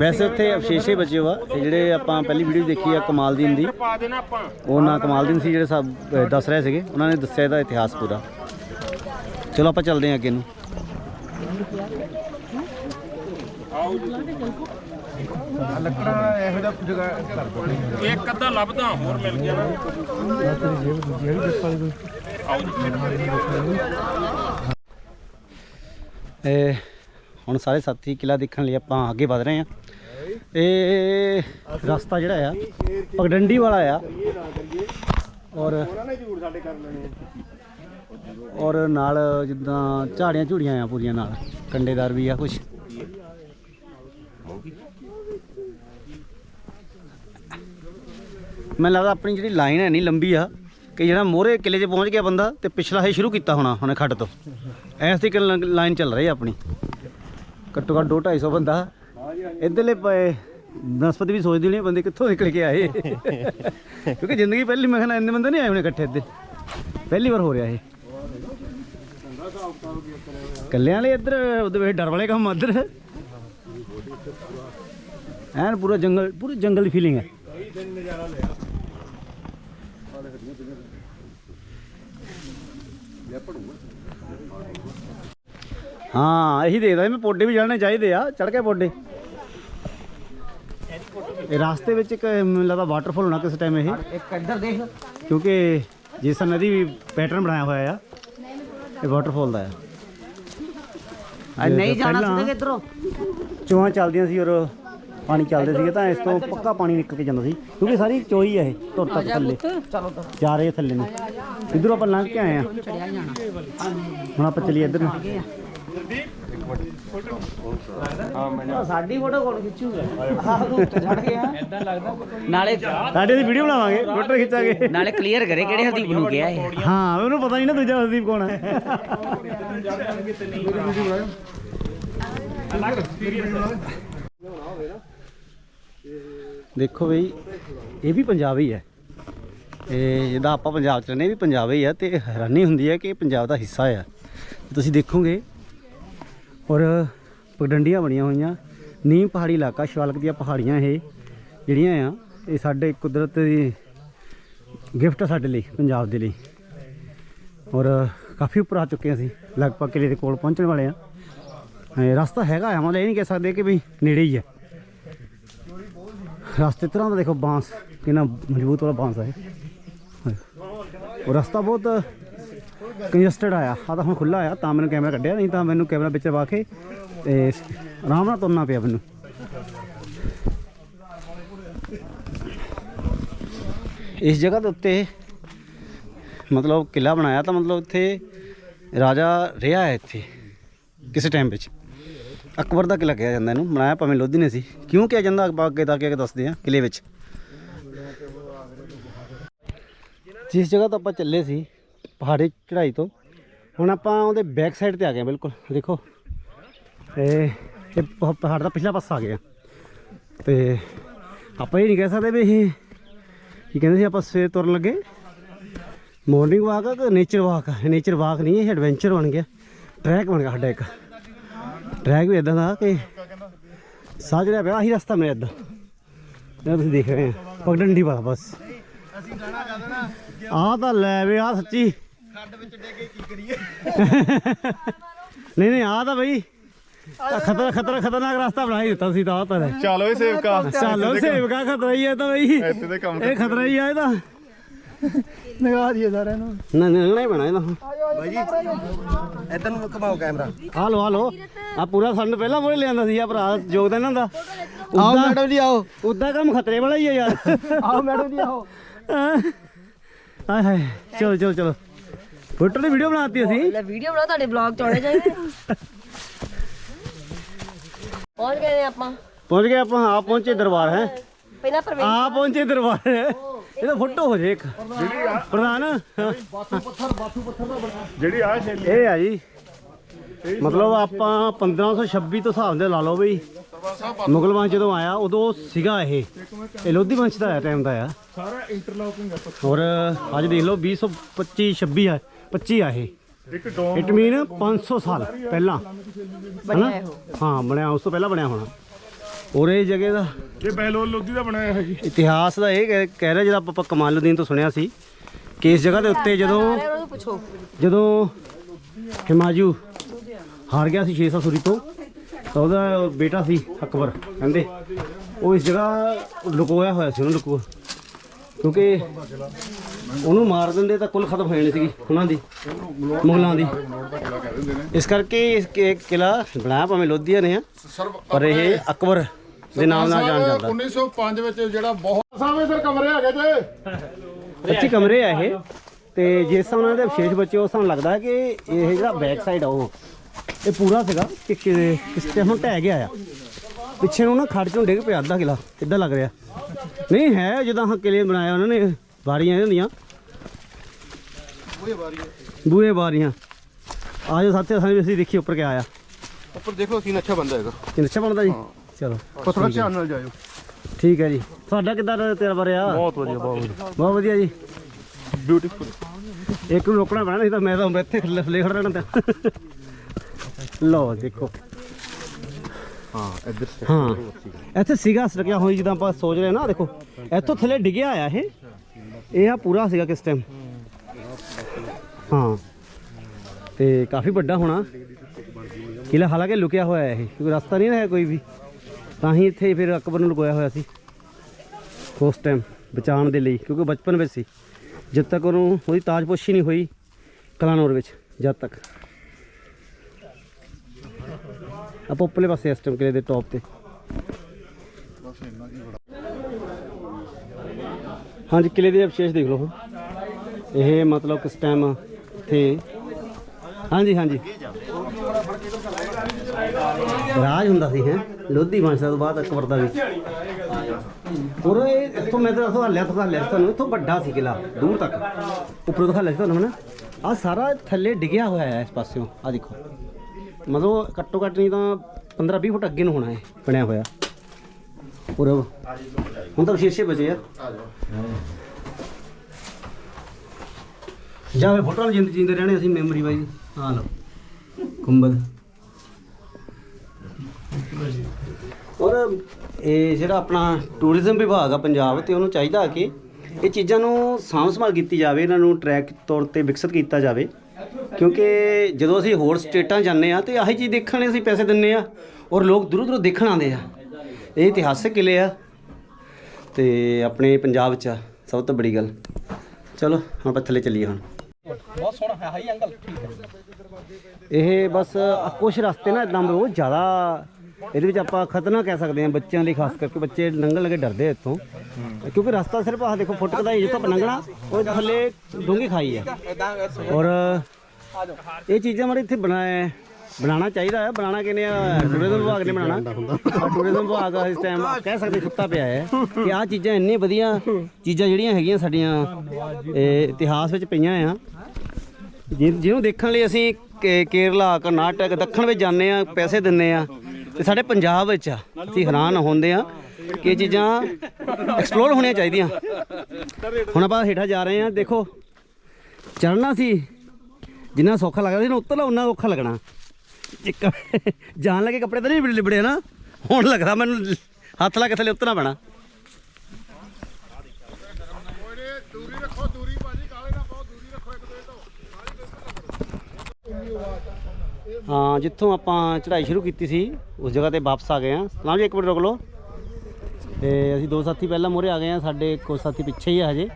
ਵੈਸੇ ਉੱਥੇ ਅਵਸ਼ੇਸ਼ੇ ਬਚੇ ਹੋਆ। ਤੇ ਜਿਹੜੇ ਆਪਾਂ ਪਹਿਲੀ ਵੀਡੀਓ ਦੇਖੀ ਆ ਕਮਾਲਦੀਨ ਦੀ। ਉਹ ਨਾਂ ਕਮਾਲਦੀਨ ਸੀ ਜਿਹੜੇ ਸਭ ਦੱਸ ਰਹੇ ਸੀਗੇ। ਉਹਨਾਂ ਨੇ ਦੱਸਿਆ ਇਹਦਾ ਇਤਿਹਾਸ ਪੂਰਾ। ਚਲੋ ਆਪਾਂ ਚੱਲਦੇ ਹਾਂ ਅੱਗੇ ਨੂੰ। ਲੱਕੜਾਂ ਇਹੋ ਜਿਹਾ ਜਗ੍ਹਾ ਕਰ ਦੋ ਇੱਕ ਅੱਧਾ ਲੱਭਦਾ ਹੋਰ ਮਿਲ ਗਿਆ ਨਾ। ਆਓ ਜੀ। ਇਹ ਹੁਣ ਸਾਰੇ ਸਾਥੀ ਕਿਲਾ ਦੇਖਣ ਲਈ ਆਪਾਂ ਅੱਗੇ ਵਧ ਰਹੇ ਹਾਂ। ਇਹ ਰਸਤਾ ਜਿਹੜਾ ਆ ਪਗਡੰਡੀ ਵਾਲਾ ਆ। ਔਰ ਔਰ ਨਾਲ ਜਿੱਦਾਂ ਝਾੜੀਆਂ ਝੂੜੀਆਂ ਆ ਪੂਰੀਆਂ ਨਾਲ ਕੰਡੇਦਾਰ ਵੀ ਆ ਕੁਝ ਮੈਨੂੰ ਲੱਗਦਾ ਆਪਣੀ ਜਿਹੜੀ ਲਾਈਨ ਹੈ ਨਹੀਂ ਲੰਬੀ ਆ ਕਿ ਜਿਹੜਾ ਮੋਹਰੇ ਕਿਲੇ 'ਚ ਪਹੁੰਚ ਗਿਆ ਬੰਦਾ ਤੇ ਪਿਛਲਾ ਇਹ ਸ਼ੁਰੂ ਕੀਤਾ ਹੋਣਾ ਉਹਨੇ ਖੱਡ ਤੋਂ। ਐਸ ਦੀ ਲਾਈਨ ਚੱਲ ਰਹੀ ਆ ਆਪਣੀ। ਘੱਟੋ ਘੱਟ 2 250 ਬੰਦਾ ਇਧਰਲੇ ਪਏ। ਬਨਸਪਤੀ ਵੀ ਸੋਚਦੀ ਨਹੀਂ ਬੰਦੇ ਕਿੱਥੋਂ ਨਿਕਲ ਕੇ ਆਏ। ਕਿਉਂਕਿ ਜ਼ਿੰਦਗੀ ਪਹਿਲੀ ਮੈਂ ਕਹਿੰਦਾ ਇੰਨੇ ਬੰਦੇ ਨਹੀਂ ਆਏ ਹੋਣੇ ਇਕੱਠੇ ਇੱਧਰ। ਪਹਿਲੀ ਵਾਰ ਹੋ ਰਿਹਾ ਇਹ। ਕੱਲਿਆਂ ਵਾਲੇ ਇੱਧਰ, ਉਹਦੇ ਵਿੱਚ ਡਰ ਵਾਲੇ ਕੰਮ ਇੱਧਰ। ਐਨ ਪੂਰਾ ਜੰਗਲ, ਪੂਰੀ ਜੰਗਲ ਦੀ ਫੀਲਿੰਗ ਹੈ ਹਾਂ ਇਹੀ ਦੇਖਦਾ ਸੀ ਮੈਂ ਪੌਡੇ ਵੀ ਚੜ੍ਹਨੇ ਚਾਹੀਦੇ ਆ ਚੜ ਕੇ ਪੌਡੇ। ਇਹ ਰਾਸਤੇ ਵਿੱਚ ਇੱਕ ਮੈਨੂੰ ਲੱਗਦਾ ਵਾਟਰਫਾਲ ਹੋਣਾ ਕਿਸੇ ਟਾਈਮ ਇਹ। ਇੱਕ ਇੱਧਰ ਦੇਖ। ਕਿਉਂਕਿ ਜਿਸ ਨਦੀ ਵੀ ਪੈਟਰਨ ਬਣਾਇਆ ਹੋਇਆ ਆ ਇਹ ਵਾਟਰਫਾਲ ਦਾ ਆ। ਨਹੀਂ ਜਾਣਾ ਸਿੱਧੇ ਇਧਰੋਂ ਚੋਆਂ ਚੱਲਦੀਆਂ ਸੀ ਔਰ ਪਾਣੀ ਚੱਲਦੇ ਸੀਗੇ ਤਾਂ ਇਸ ਤੋਂ ਪੱਕਾ ਪਾਣੀ ਨਿਕਲ ਕੇ ਜਾਂਦਾ ਸੀ ਕਿਉਂਕਿ ਸਾਰੀ ਚੋਈ ਹੈ ਇਹ ਤੁਰ ਤੱਕ ਥੱਲੇ। ਚਲੋ ਜਾ ਰਹੇ ਥੱਲੇ ਨੂੰ। ਇਧਰੋਂ ਆਪਾਂ ਲੰਘ ਕੇ ਆਏ ਆ। ਹੁਣ ਆਪਾਂ ਚੱਲੀਏ ਇੱਧਰ ਨੂੰ। ਸਾਡੀ ਫੋਟੋ ਕੋਲ ਖਿੱਚੂਗਾ। ਆਹ ਉੱਤੇ ਚੜ ਗਿਆ। ਇਦਾਂ ਲੱਗਦਾ ਨਾਲੇ ਸਾਡੇ ਦੀ ਵੀਡੀਓ ਬਣਾਵਾਂਗੇ ਫੋਟੋ ਖਿੱਚਾਂਗੇ। ਨਾਲੇ ਕਲੀਅਰ ਕਰੇ ਕਿਹੜੇ ਹਰਦੀਪ ਨੂੰ ਕਿਹਾ ਇਹ। ਹਾਂ ਉਹਨੂੰ ਪਤਾ ਨਹੀਂ ਨਾ ਦੂਜਾ ਹਰਦੀਪ ਕੌਣ ਹੈ ਦੇਖੋ ਬਈ, ਇਹ ਵੀ ਪੰਜਾਬ ਹੀ। ਹੈ ਇਹ ਜਿੱਦਾਂ ਆਪਾਂ ਪੰਜਾਬ ਚ ਰਹਿੰਦੇ ਇਹ ਵੀ ਪੰਜਾਬ ਹੀ ਆ ਤੇ ਹੈਰਾਨੀ ਹੁੰਦੀ ਹੈ ਕਿ ਇਹ ਪੰਜਾਬ ਦਾ ਹਿੱਸਾ ਆ। ਤੁਸੀਂ ਦੇਖੋਗੇ, ਔਰ ਪਗਡੰਡੀਆਂ ਬਣੀਆਂ ਹੋਈਆਂ। ਨੀਮ ਪਹਾੜੀ ਇਲਾਕਾ, ਸ਼ਿਵਾਲਕ ਦੀਆਂ ਪਹਾੜੀਆਂ ਇਹ ਜਿਹੜੀਆਂ ਆ, ਇਹ ਸਾਡੇ ਕੁਦਰਤ ਦੀ ਗਿਫਟ ਆ ਸਾਡੇ ਲਈ, ਪੰਜਾਬ ਦੇ ਲਈ। ਔਰ ਕਾਫੀ ਉੱਪਰ ਆ ਚੁੱਕੇ ਹਾਂ ਅਸੀਂ, ਲਗਭਗ ਕਿਲੇ ਦੇ ਕੋਲ ਪਹੁੰਚਣ ਵਾਲੇ ਆ ਰਸਤਾ ਹੈਗਾ ਆ, ਮਤਲਬ ਇਹ ਨਹੀਂ ਕਹਿ ਸਕਦੇ ਕਿ ਵੀ ਨੇੜੇ ਹੀ ਹੈ। ਰਸਤੇ ਤਰ੍ਹਾਂ ਦਾ ਦੇਖੋ ਬਾਂਸ, ਕਿੰਨਾ ਮਜ਼ਬੂਤ ਵਾਲਾ ਬਾਂਸ ਹੈ ਉਹ ਰਸਤਾ ਬਹੁਤ ਕੰਜਸਟਡ ਆਇਆ। ਆ ਤਾਂ ਹੁਣ ਖੁੱਲਾ ਆਇਆ, ਤਾਂ ਮੈਨੂੰ ਕੈਮਰਾ ਕੱਢਿਆ, ਨਹੀਂ ਤਾਂ ਮੈਨੂੰ ਕੈਮਰਾ ਵਿੱਚ ਪਾ ਕੇ ਤੇ ਆਰਾਮ ਨਾਲ ਤੁਰਨਾ ਪਿਆ ਮੈਨੂੰ। ਇਸ ਜਗ੍ਹਾ ਦੇ ਉੱਤੇ ਮਤਲਬ ਕਿਲਾ ਬਣਾਇਆ ਤਾਂ ਮਤਲਬ ਇੱਥੇ ਰਾਜਾ ਰਿਹਾ ਹੈ ਇੱਥੇ, ਕਿਸੇ ਟਾਈਮ ਵਿੱਚ। ਅਕਬਰ ਦਾ ਕਿਲਾ ਕਿਹਾ ਜਾਂਦਾ ਇਹਨੂੰ, ਬਣਾਇਆ ਭਾਵੇਂ ਲੋਧੀ ਨੇ ਸੀ। ਕਿਉਂ ਕਿਹਾ ਜਾਂਦਾ ਆਪਾਂ ਅੱਗੇ ਤਾਂ ਅੱਗੇ ਦੱਸਦੇ ਆ ਕਿਲੇ ਵਿੱਚ? ਜਿਸ ਜਗ੍ਹਾ ਤੋਂ ਆਪਾਂ ਚੱਲੇ ਸੀ, ਪਹਾੜੀ ਚੜ੍ਹਾਈ ਤੋਂ, ਹੁਣ ਆਪਾਂ ਉਹਦੇ ਬੈਕ ਸਾਈਡ ਤੇ ਆ ਗਏ ਬਿਲਕੁਲ। ਦੇਖੋ ਇਹ ਇਹ ਪਹਾੜ ਦਾ ਪਿਛਲਾ ਪਾਸਾ ਆ ਗਿਆ। ਤੇ ਆਪਾਂ ਇਹ ਨਹੀਂ ਕਹਿ ਸਕਦੇ ਵੀ ਇਹ, ਕੀ ਕਹਿੰਦੇ ਸੀ ਆਪਾਂ, ਸਵੇਰ ਤੁਰਨ ਲੱਗੇ। ਮਾਰਨਿੰਗ ਵਾਕ ਆ ਕਿ ਨੇਚਰ ਵਾਕ ਆ? ਨੇਚਰ ਵਾਕ ਨਹੀਂ, ਇਹ ਐਡਵੈਂਚਰ ਬਣ ਗਿਆ। ਟਰੈਕ ਬਣ ਗਿਆ ਸਾਡਾ ਇੱਕ। ਟਰੈਕ ਵੀ ਇਦਾਂ ਦਾ ਕਿ ਸਾਹ ਜਿਹੜਾ ਪਿਆ ਆਹੀ ਰਸਤਾ ਮੇਰਾ ਇਦਾਂ ਇਹ ਤੁਸੀਂ ਦੇਖ ਰਹੇ ਆ ਪਗਡੰਡੀ ਵਾਲਾ ਬਸ। ਆਹ ਤਾਂ ਲੈ ਵੇ ਆ ਸੱਚੀ। ਖੱਡ ਵਿੱਚ ਡੇਗੇ ਕੀ ਕਰੀਏ ਨਹੀਂ ਨਹੀਂ ਆਹ ਤਾਂ ਬਈ ਖਤਰਾ ਖਤਰਾ ਖਤਰਨਾਕ ਰਸਤਾ ਬਣਾ ਹੀ ਦਿੱਤਾ ਸੀ ਤਾਂ ਆਹ ਤਾਂ। ਚਲੋ ਇਹ ਸੇਵਕਾ। ਚੱਲੋ ਸੇਵਕਾ ਖਤਰਾ ਹੀ ਹੈ ਤਾਂ ਬਈ। ਇੱਥੇ ਦੇ ਕੰਮ ਇਹ ਖਤਰਾ ਹੀ ਆ ਇਹਦਾ ਨਿਗਾਹ ਦੀ ਸਾਰਿਆਂ ਨੂੰ। ਨਾ ਨਾ ਹੀ ਬਣਾ ਇਹਦਾ ਬਾਈ ਜੀ ਇਧਰ ਨੂੰ ਘਮਾਓ ਕੈਮਰਾ। ਆ ਲੋ ਆ ਲੋ ਆ ਪੂਰਾ ਸਾਨੂੰ ਪਹਿਲਾਂ ਮੋੜੇ ਲਿਆਂਦਾ ਸੀ ਆ ਭਰਾ ਯੋਗਦਾਨ ਇਹਨਾਂ ਦਾ। ਆਓ ਮੈਡਮ ਜੀ ਆਓ। ਉਦਾਂ ਕੰਮ ਖਤਰੇ ਵਾਲਾ ਹੀ ਆ ਯਾਰ। ਆਓ ਮੈਡਮ ਜੀ ਆਓ। ਹਾਏ ਹਾਏ ਚਲੋ ਚਲੋ ਚਲੋ। ਫੋਟੋ ਦੀ ਵੀਡੀਓ ਬਣਾਤੀ ਅਸੀਂ। ਲੈ ਵੀਡੀਓ ਬਣਾ ਤੁਹਾਡੇ ਬਲੌਗ। ਪਹੁੰਚ ਗਏ ਆਪਾਂ। ਪਹੁੰਚ ਗਏ ਆਪਾਂ ਆ ਪਹੁੰਚੇ ਦਰਬਾਰ ਹੈ। ਪਹਿਲਾਂ ਪ੍ਰਵੇਸ਼ ਆ ਪਹੁੰਚੇ ਦਰਬਾਰ। ਇਹਦਾ ਫੋਟੋ ਹੋ ਜੇ ਇੱਕ। ਪ੍ਰਧਾਨ। ਜਿਹੜੀ ਆ ਛੇਲੀ। ਇਹ ਆ ਜੀ। ਮਤਲਬ ਆਪਾਂ 1526 ਤੋਂ ਹਿਸਾਬ ਦੇ ਲਾ ਲਓ ਬਈ। ਮੁਗਲ ਵੰਸ਼ ਜਦੋਂ ਆਇਆ ਉਦੋਂ ਸੀਗਾ ਇਹ। ਇਹ ਲੋਧੀ ਵੰਸ਼ ਦਾ ਟਾਈਮ ਦਾ ਆ ਸਾਰਾ ਇੰਟਰਲੌਕਿੰਗ ਆ ਔਰ ਅੱਜ ਦੇਖ ਲਓ 2025 26 ਆ 25 ਆ ਇਹ। ਇਟ ਮੀਨ 500 ਸਾਲ ਪਹਿਲਾਂ। ਹਾਂ ਬਣਿਆ ਉਸ ਤੋਂ ਪਹਿਲਾਂ ਬਣਿਆ ਹੋਣਾ। ਇਹ ਜਗ੍ਹਾ ਦਾ। ਇਹ ਬਹਿਲੋਲ ਲੋਧੀ ਦਾ ਬਣਾਇਆ ਹੈ ਜੀ। ਇਤਿਹਾਸ ਦਾ ਇਹ ਕਹਿ- ਕਹਿ ਰਿਹਾ ਜਿਹੜਾ ਆਪਾਂ ਕਮਾਲੁਦੀਨ ਤੋਂ ਸੁਣਿਆ ਸੀ ਕਿ ਇਸ ਜਗ੍ਹਾ ਦੇ ਉੱਤੇ ਜਦੋਂ ਉਹਨਾਂ ਨੂੰ ਪੁੱਛੋ ਜਦੋਂ ਹਿਮਾਜੂ ਹਾਰ ਗਿਆ ਸੀ 600 ਸੂਰੀ ਤੋਂ ਤਾਂ ਉਹਦਾ ਬੇਟਾ ਸੀ ਅਕਬਰ ਕਹਿੰਦੇ। ਉਹ ਇਸ ਜਗ੍ਹਾ ਲੁਕੋਇਆ ਹੋਇਆ ਸੀ ਉਹਨੂੰ ਲੁਕੋ ਕਿਉਂਕਿ ਉਹਨੂੰ ਮਾਰ ਦਿੰਦੇ ਤਾਂ ਕੁੱਲ ਖਤਮ ਹੋ ਜਾਣੀ ਸੀਗੀ ਉਹਨਾਂ ਦੀ ਮੁਗਲਾਂ ਦੀ। ਇਸ ਕਰਕੇ ਇਸ ਕਿ- ਕਿਲਾ ਬਣਾਇਆ ਭਾਵੇਂ ਲੋਧੀਆਂ ਨੇ ਆ ਪਰ ਇਹ ਅਕਬਰ ਦੇ ਨਾਮ ਨਾਲ ਜਾਣ ਜਾਂਦਾ। 1905 ਵਿੱਚ ਜਿਹੜਾ ਬਹੁਤ ਸਾਹਮਣੇ ਇਧਰ ਕਮਰੇ ਹੈਗੇ ਜੇ। 25 ਕਮਰੇ ਆ ਇਹ। ਤੇ ਜਿਸ ਹਿਸਾਬ ਨਾਲ ਦੇ ਵਿਸ਼ੇਸ਼ ਬੱਚੇ ਉਸ ਨਾਲ ਲੱਗਦਾ ਹੈ ਕਿ ਇਹ ਜਿਹੜਾ ਬੈਕ ਸਾਈਡ ਆ ਉਹ। ਇਹ ਪੂਰਾ ਸੀਗਾ ਕਿ ਕਿ- ਕਿਸ ਤੇ ਹੁਣ ਢਹਿ ਗਿਆ ਆ। ਪਿੱਛੇ ਨੂੰ ਨਾ ਖੜ ਚੋਂ ਡਿੱਗ ਪਿਆ ਅੱਧਾ ਕਿਲਾ। ਕਿੱਦਾਂ ਲੱਗ ਰਿਹਾ? ਨਹੀਂ ਹੈ ਜਦੋਂ ਹਾਂ ਕਿਲੇ ਬਣਾਇਆ ਉਹਨਾਂ ਨੇ ਬਾਰੀਆਂ ਇਹਨਾਂ ਦੀਆਂ ਬੂਹੇ ਬਾਰੀਆਂ ਆ ਜਾਓ ਸਾਥੀ ਸਾਨੂੰ ਅਸੀਂ ਦੇਖੀ ਉੱਪਰ ਕਿਆ ਆਇਆ ਉੱਪਰ ਦੇਖੋ ਸੀਨ ਅੱਛਾ ਬੰਦਾ ਹੈਗਾ। ਕਿੰਨਾ ਅੱਛਾ ਬਣਦਾ ਜੀ। ਚਲੋ। ਥੋੜਾ ਧਿਆਨ ਨਾਲ ਜਾਇਓ। ਠੀਕ ਹੈ ਜੀ। ਤੁਹਾਡਾ ਕਿੱਦਾਂ ਦਾ ਤੇਰਾ ਬਾਰੇ ਆ? ਬਹੁਤ ਵਧੀਆ ਬਹੁਤ ਵਧੀਆ। ਬਹੁਤ ਵਧੀਆ ਜੀ। ਬਿਊਟੀਫੁਲ ਇੱਕ ਨੂੰ ਰੋਕਣਾ ਪੈਣਾ ਨਹੀਂ ਤਾਂ ਮੈਂ ਤਾਂ ਇੱਥੇ ਥੱਲੇ ਖੜਾ ਰਹਿਣਾ ਤਾਂ ਲਓ ਦੇਖੋ। ਹਾਂ ਇੱਧਰ ਹਾਂ। ਇੱਥੇ ਸੀਗਾ ਸੜਕਿਆ ਹੋਈ ਜਿੱਦਾਂ ਆਪਾਂ ਸੋਚ ਰਹੇ ਨਾ ਦੇਖੋ। ਇੱਥੋਂ ਥੱਲੇ ਡਿੱਗਿਆ ਆਇਆ ਇਹ। ਇਹ ਆ ਪੂਰਾ ਸੀਗਾ ਕਿਸ ਟਾਈਮ ਹਾਂ। ਤੇ ਕਾਫੀ ਵੱਡਾ ਹੋਣਾ। ਕਿਲਾ ਹਾਲਾਂਕਿ ਲੁਕਿਆ ਹੋਇਆ ਹੈ ਇਹ ਕਿਉਂਕਿ ਰਸਤਾ ਨਹੀਂ ਹੈ ਕੋਈ ਵੀ। ਤਾਂ ਹੀ ਇੱਥੇ ਫਿਰ ਅਕਬਰ ਨੂੰ ਲੁਕਾਇਆ ਹੋਇਆ ਸੀ। ਉਸ ਟਾਈਮ ਬਚਾਉਣ ਦੇ ਲਈ, ਕਿਉਂਕਿ ਬਚਪਨ ਵਿੱਚ ਸੀ। ਜਦ ਤੱਕ ਉਹਨੂੰ ਉਹਦੀ ਤਾਜਪੋਸ਼ੀ ਨਹੀਂ ਹੋਈ ਕਲਾਨੌਰ ਵਿੱਚ, ਜਦ ਤੱਕ। ਆਪਾਂ ਉੱਪਰਲੇ ਪਾਸੇ ਇਸ ਟਾਈਮ ਕਿਲੇ ਦੇ ਟੌਪ ਤੇ। ਹਾਂਜੀ, ਕਿਲੇ ਦੇ ਵਿਸ਼ੇਸ਼ ਦੇਖ ਲਓ। ਇਹ ਮਤਲਬ ਕਿਸ ਟਾਈਮ ਇੱਥੇ। ਹਾਂਜੀ ਹਾਂਜੀ। ਰਾਜ ਹੁੰਦਾ ਸੀ, ਹੈ। ਲੋਧੀ ਵੰਸ਼ਾ ਤੋਂ ਬਾਅਦ ਅਕਬਰ ਦਾ ਵੀ ਔਰ ਇਹ ਇੱਥੋਂ ਮੈਂ ਤਾਂ ਇੱਥੋਂ ਹੱਲਿਆ ਤੋਂ ਹੱਲਿਆ ਤੁਹਾਨੂੰ, ਇੱਥੋਂ ਵੱਡਾ ਸੀ ਕਿਲਾ ਦੂਰ ਤੱਕ। ਉੱਪਰੋਂ ਦਿਖਾ ਲਿਆ ਸੀ ਤੁਹਾਨੂੰ ਨਾ ਆ ਸਾਰਾ ਥੱਲੇ ਡਿੱਗਿਆ ਹੋਇਆ ਹੈ ਇਸ ਪਾਸਿਓਂ ਆ ਦੇਖੋ। ਮਤਲਬ ਘੱਟੋ ਘੱਟ ਨਹੀਂ ਤਾਂ 15 20 ਫੁੱਟ ਅੱਗੇ ਨੂੰ ਹੋਣਾ ਹੈ ਬਣਿਆ ਹੋਇਆ। ਔਰ ਹੁਣ ਤਾਂ ਸ਼ੀਸ਼ੇ ਬਚੇ ਆ। ਜਾਵੇ ਫੋਟੋ ਨਾਲ ਜਿੰਦੇ ਰਹਿਣੇ ਅਸੀਂ ਮੈਮਰੀ ਬਾਈ ਆ ਲਓ। ਗੁੰਬਦ ਔਰ ਇਹ ਜਿਹੜਾ ਆਪਣਾ ਟੂਰਿਜ਼ਮ ਵਿਭਾਗ ਆ ਪੰਜਾਬ ਤੇ ਉਹਨੂੰ ਚਾਹੀਦਾ ਕਿ ਇਹ ਚੀਜ਼ਾਂ ਨੂੰ ਸਾਂਭ ਸੰਭਾਲ ਕੀਤੀ ਜਾਵੇ ਇਹਨਾਂ ਨੂੰ ਟਰੈਕ ਤੌਰ ਤੇ ਵਿਕਸਿਤ ਕੀਤਾ ਜਾਵੇ। ਕਿਉਂਕਿ ਜਦੋਂ ਅਸੀਂ ਹੋਰ ਸਟੇਟਾਂ ਜਾਂਦੇ ਆ ਤੇ ਆਹੀ ਚੀਜ਼ ਦੇਖਣ ਲਈ ਅਸੀਂ ਪੈਸੇ ਦਿੰਨੇ ਆ ਔਰ ਲੋਕ ਦੂਰੋਂ ਦੂਰੋਂ ਦੇਖਣ ਆਉਂਦੇ ਆ। ਇਹ ਇਤਿਹਾਸਕ ਕਿਲੇ ਆ ਤੇ ਆਪਣੇ ਪੰਜਾਬ 'ਚ ਆ, ਸਭ ਤੋਂ ਬੜੀ ਗੱਲ। ਚਲੋ ਹੁਣ ਆਪਾਂ ਥੱਲੇ ਚੱਲੀਏ ਹੁਣ। ਬਹੁਤ ਸੋਹਣਾ ਹੈ ਹਾਈ ਐਂਗਲ ਇਹ ਬਸ ਕੁਝ ਰਸਤੇ ਨਾ ਇਦਾਂ ਬਹੁਤ ਜ਼ਿਆਦਾ ਇਹਦੇ ਵਿੱਚ ਆਪਾਂ ਖਤਰਨਾਕ ਕਹਿ ਸਕਦੇ ਹਾਂ ਬੱਚਿਆਂ ਲਈ ਖਾਸ ਕਰਕੇ ਬੱਚੇ ਲੰਘਣ ਲੱਗੇ ਡਰਦੇ ਇੱਥੋਂ। ਕਿਉਂਕਿ ਰਸਤਾ ਸਿਰਫ ਆਹ ਦੇਖੋ ਫੁੱਟ ਦਾ ਹੀ ਜਿੱਥੋਂ ਆਪਾਂ ਲੰਘਣਾ ਉਹ ਥੱਲੇ ਡੂੰਘੀ ਖਾਈ ਆ। ਔਰ ਇਹ ਚੀਜ਼ਾਂ ਮਾਰੇ ਇੱਥੇ ਬਣਾਏ ਬਣਾਉਣਾ ਚਾਹੀਦਾ ਹੈ ਬਣਾਉਣਾ ਕਿਨੇ ਆ? ਟੂਰਿਜ਼ਮ ਵਿਭਾਗ ਨੇ ਬਣਾਉਣਾ। ਟੂਰਿਜ਼ਮ ਵਿਭਾਗ ਇਸ ਟਾਈਮ ਕਹਿ ਸਕਦੇ ਸੁੱਤਾ ਪਿਆ ਹੈ ਕਿ ਆਹ ਚੀਜ਼ਾਂ ਇੰਨੀ ਵਧੀਆ ਚੀਜ਼ਾਂ ਜਿਹੜੀਆਂ ਹੈਗੀਆਂ ਸਾਡੀਆਂ ਇਹ ਇਤਿਹਾਸ ਵਿੱਚ ਪਈਆਂ ਆ। ਜਿਹਨੂੰ ਦੇਖਣ ਲਈ ਅਸੀਂ ਕੇਰਲਾ ਕਰਨਾਟਕ ਦੱਖਣ ਵਿੱਚ ਜਾਂਦੇ ਆ ਪੈਸੇ ਦਿੰਨੇ ਆ। ਤੇ ਸਾਡੇ ਪੰਜਾਬ ਵਿੱਚ ਆ, ਅਸੀਂ ਹੈਰਾਨ ਹੁੰਦੇ ਆ ਕਿ ਇਹ ਚੀਜ਼ਾਂ ਐਕਸਪਲੋਰ ਹੋਣੀਆਂ ਚਾਹੀਦੀਆਂ। ਹੁਣ ਆਪਾਂ ਹੇਠਾਂ ਜਾ ਰਹੇ ਆ ਦੇਖੋ ਚੜਨਾ ਸੀ, ਜਿੰਨਾ ਸੌਖਾ ਲੱਗਦਾ ਸੀ ਨਾ, ਉੱਤਰਨਾ, ਉਨਾ ਔਖਾ ਲੱਗਣਾ। ਇੱਕ *laughs* ਜਾਣ ਲੱਗੇ ਕੱਪੜੇ ਤਾਂ ਨਹੀਂ ਲਿਬੜੇ ਨਾ ਹੁਣ ਲੱਗਦਾ ਮੈਨੂੰ ਹੱਥ ਲਾ ਕੇ ਥੱਲੇ ਉਤਰਨਾ ਪੈਣਾ। ਦੂਰੀ ਰੱਖੋ ਦੂਰੀ ਭਾਜੀ ਕਾਲੇ ਨਾ ਪਾਓ ਦੂਰੀ ਰੱਖੋ ਇੱਕ ਦੂਜੇ ਤੋਂ ਜਿੱਥੋਂ ਆਪਾਂ ਚੜ੍ਹਾਈ ਸ਼ੁਰੂ ਕੀਤੀ ਸੀ, ਉਸ ਜਗ੍ਹਾ ਤੇ ਵਾਪਸ ਆ ਗਏ ਆ ਸਲਾਮ ਜੀ, ਇੱਕ ਮਿੰਟ ਰੁਕ ਲਓ। ਤੇ ਅਸੀਂ ਦੋ ਸਾਥੀ ਪਹਿਲਾਂ ਮੂਹਰੇ ਆ ਗਏ ਆ ਸਾਡੇ ਕੁਝ ਸਾਥੀ ਪਿੱਛੇ ਹੀ ਆ ਹਜੇ।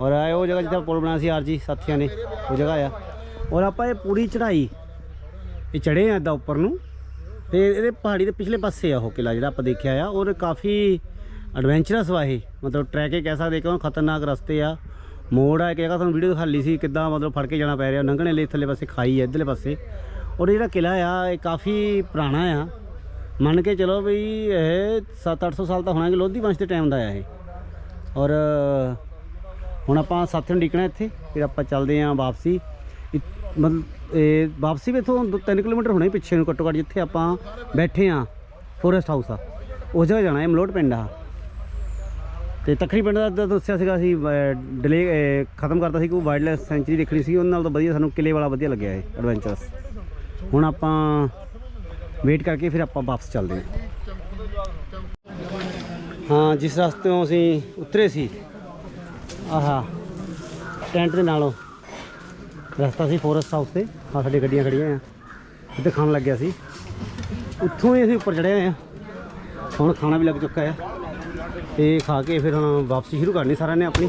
ਔਰ ਇਹ ਉਹ ਜਗ੍ਹਾ ਜਿੱਥੇ ਪੁਲ ਬਣਾਇਆ ਸੀ ਆਰਜੀ ਸਾਥੀਆਂ ਨੇ, ਉਹ ਜਗ੍ਹਾ ਆ। ਔਰ ਆਪਾਂ ਇਹ ਪੂਰੀ ਚੜ੍ਹਾਈ, ਇਹ ਚੜ੍ਹੇ ਆ ਇੱਦਾਂ ਉੱਪਰ ਨੂੰ। ਤੇ ਇਹਦੇ ਪਹਾੜੀ ਦੇ ਪਿਛਲੇ ਪਾਸੇ ਆ ਉਹ ਕਿਲਾ ਜਿਹੜਾ ਆਪਾਂ ਦੇਖਿਆ ਆ, ਔਰ ਕਾਫੀ ਐਡਵੈਂਚਰਸ ਵਾ ਇਹ। ਮਤਲਬ ਟਰੈਕ ਹੀ ਕਹਿ ਸਕਦੇ ਕਿਉਂ ਖਤਰਨਾਕ ਰਸਤੇ ਆ। ਮੋੜ ਆ, ਇੱਕ ਜਗ੍ਹਾ ਤੁਹਾਨੂੰ ਵੀਡੀਓ ਦਿਖਾਲੀ ਸੀ, ਕਿੱਦਾਂ ਮਤਲਬ ਫੜ ਕੇ ਜਾਣਾ ਪੈ ਰਿਹਾ ਲੰਘਣੇ ਲਈ ਥੱਲੇ ਪਾਸੇ, ਖਾਈ ਹੈ ਇੱਧਰਲੇ ਪਾਸੇ। ਔਰ ਜਿਹੜਾ ਕਿਲਾ ਆ, ਇਹ ਕਾਫੀ ਪੁਰਾਣਾ ਆ। ਮੰਨ ਕੇ ਚਲੋ ਵੀ ਇਹ 7-800 ਸਾਲ ਤਾਂ ਹੋਣਾ ਕਿ ਲੋਧੀ ਵੰਸ਼ ਦੇ ਟਾਈਮ ਦਾ ਆ ਇਹ। ਔਰ ਹੁਣ ਆਪਾਂ ਸਾਥੀਆਂ ਨੂੰ ਡਿੱਕਣਾ ਇੱਥੇ, ਫਿਰ ਆਪਾਂ ਚੱਲਦੇ ਆਂ ਵਾਪਸੀ। ਇ- ਮਤਲਬ ਇਹ ਵਾਪਸੀ ਵੀ ਇੱਥੋਂ 3 ਕਿਲੋਮੀਟਰ ਹੋਣਾ ਹੀ ਪਿੱਛੇ ਨੂੰ ਘੱਟੋ ਘੱਟ, ਜਿੱਥੇ ਆਪਾਂ ਬੈਠੇ ਆਂ ਫੋਰੈਸਟ ਹਾਊਸ ਆ। ਉਸ ਜਗ੍ਹਾ ਜਾਣਾ ਹੈ ਮਲੋਟ ਪਿੰਡ ਆ। ਤੇ ਤਖਰੀ ਪਿੰਡ ਦਾ ਤਾਂ ਦੱਸਿਆ ਸੀਗਾ ਅਸੀਂ ਡਿਲੇ ਖਤਮ ਕਰਤਾ ਸੀ, ਕੋਈ ਵਾਈਲਡ ਲਾਈਫ ਸੈਂਚੁਰੀ ਦੇਖਣੀ ਸੀ ਉਹਨਾਂ ਨਾਲ ਤਾਂ ਵਧੀਆ ਸਾਨੂੰ ਕਿਲੇ ਵਾਲਾ ਵਧੀਆ ਲੱਗਿਆ ਇਹ ਐਡਵੈਂਚਰਸ ਹੁਣ ਆਪਾਂ ਵੇਟ ਕਰਕੇ ਫਿਰ ਆਪਾਂ ਵਾਪਸ ਚੱਲਦੇ ਹਾਂ। ਹਾਂ, ਜਿਸ ਰਸਤੇ ਤੋਂ ਅਸੀਂ ਉਤਰੇ ਸੀ, ਆਹਾ, ਟੈਂਟ ਦੇ ਨਾਲੋਂ। ਰਸਤਾ ਸੀ ਫੋਰੈਸਟ ਹਾਊਸ ਤੇ ਆ ਸਾਡੀ ਗੱਡੀਆਂ ਖੜੀਆਂ ਆ ਇੱਥੇ ਖਾਣ ਲੱਗਿਆ ਸੀ। ਉੱਥੋਂ ਹੀ ਅਸੀਂ ਉੱਪਰ ਚੜ੍ਹੇ ਹੋਏ ਆ ਹੁਣ ਖਾਣਾ ਵੀ ਲੱਗ ਚੁੱਕਾ ਆ ਤੇ ਖਾ ਕੇ ਫਿਰ ਹੁਣ ਵਾਪਸੀ ਸ਼ੁਰੂ ਕਰਨੀ ਸਾਰਿਆਂ ਨੇ ਆਪਣੀ।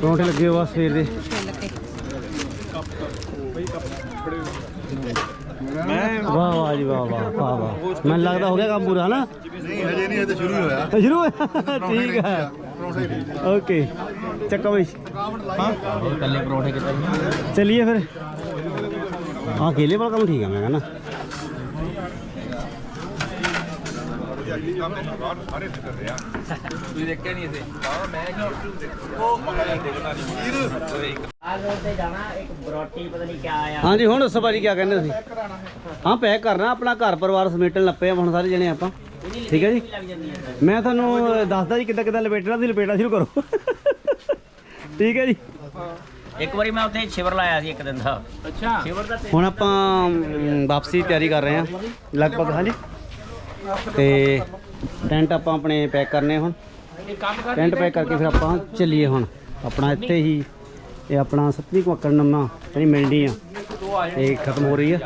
ਪਰੌਂਠੇ ਲੱਗੇ ਹੋਏ ਆ ਸਵੇਰ ਦੇ। ਵਾਹ ਵਾਹ ਜੀ ਵਾਹ ਵਾਹ ਵਾਹ ਵਾਹ। ਮੈਨੂੰ ਲੱਗਦਾ ਹੋ ਗਿਆ ਕੰਮ ਪੂਰਾ ਨਾ ਨਹੀਂ ਹਜੇ ਨਹੀਂ ਇਹ ਤਾਂ ਸ਼ੁਰੂ ਹੀ ਹੋਇਆ। ਸ਼ੁਰੂ ਹੋਇਆ? ਠੀਕ ਹੈ। ਓਕੇ। ਚੱਕੋ ਬਈ। ਕੱਲੇ ਪਰੌਂਠੇ ਕਿਤੇ ਚਲਿਏ ਫਿਰ। ਹਾਂ ਕੇਲੇ ਵਾਲਾ ਕੰਮ ਠੀਕ ਹੈ ਮੈਂ ਕਹਿੰਦਾ। ਆ ਰੋਡ ਤੇ ਜਾਣਾ ਇੱਕ ਬਰੋਟੀ ਪਤਾ ਨਹੀਂ ਕਿਆ ਆਇਆ ਹਾਂਜੀ ਹੁਣ ਦੱਸੋ ਭਾਜੀ ਕੀ ਕਹਿੰਦੇ ਤੁਸੀਂ? ਹਾਂ। ਪੈਕ ਕਰਨਾ ਆਪਣਾ ਘਰ ਪਰਿਵਾਰ ਸਮੇਟਣ ਲੱਪੇ ਆ ਹੁਣ ਸਾਰੇ ਜਣੇ ਆਪਾਂ। ਠੀਕ ਹੈ ਜੀ? ਮੈਂ ਤੁਹਾਨੂੰ ਦੱਸਦਾ ਜੀ ਕਿੱਦਾਂ ਕਿੱਦਾਂ ਲਪੇਟਣਾ ਤੁਸੀਂ ਲਪੇਟਣਾ ਸ਼ੁਰੂ ਕਰੋ। ਠੀਕ ਹੈ ਜੀ? ਇੱਕ ਵਾਰੀ ਮੈਂ ਉੱਥੇ ਸ਼ਿਵਰ ਲਾਇਆ ਸੀ ਇੱਕ ਦਿਨ ਦਾ। ਅੱਛਾ। ਸ਼ਿਵਰ ਦਾ ਹੁਣ ਆਪਾਂ ਵਾਪਸੀ ਦੀ ਤਿਆਰੀ ਕਰ ਰਹੇ ਹਾਂ। ਲਗਭਗ ਹਾਂਜੀ। ਤੇ ਟੈਂਟ ਆਪਾਂ ਆਪਣੇ ਪੈਕ ਕਰਨੇ ਹੁਣ। ਟੈਂਟ ਪੈਕ ਕਰਕੇ ਫਿਰ ਆਪਾਂ ਚੱਲੀਏ ਹੁਣ। ਆਪਣਾ ਇੱਥੇ ਹੀ ਇਹ ਆਪਣਾ ਸੱਤਵੀਂ ਕੁੱਕੜ ਨੰਮਾ ਜਿਹੜੀ ਮਿਲਣੀ ਆ। ਇਹ ਖਤਮ ਹੋ ਰਹੀ ਆ।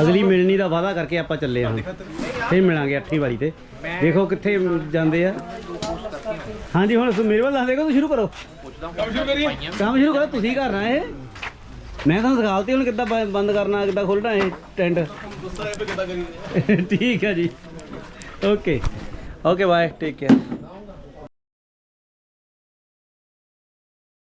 ਅਗਲੀ ਮਿਲਣੀ ਦਾ ਵਾਅਦਾ ਕਰਕੇ ਆਪਾਂ ਚੱਲੇ ਹਾਂ ਫਿਰ ਮਿਲਾਂਗੇ ਅੱਠਵੀਂ ਵਾਰੀ ਤੇ। ਦੇਖੋ ਕਿੱਥੇ ਜਾਂਦੇ ਆ। ਹਾਂਜੀ ਹੁਣ ਮੇਰੇ ਵੱਲ ਦੇਖੋ ਤੁਸੀਂ ਸ਼ੁਰੂ ਕਰੋ। ਕੰਮ ਸ਼ੁਰੂ ਕਰੋ ਤੁਸੀਂ ਕਰਨਾ ਇਹ। ਮੈਂ ਤੁਹਾਨੂੰ ਸਿਖਾਲਤੀ ਹੁਣ ਕਿੱਦਾਂ ਬੰਦ ਕਰਨਾ ਕਿੱਦਾਂ ਖੋਲਣਾ ਇਹ ਟੈਂਟ। *laughs* ਠੀਕ ਹੈ ਜੀ। Okay okay bye take care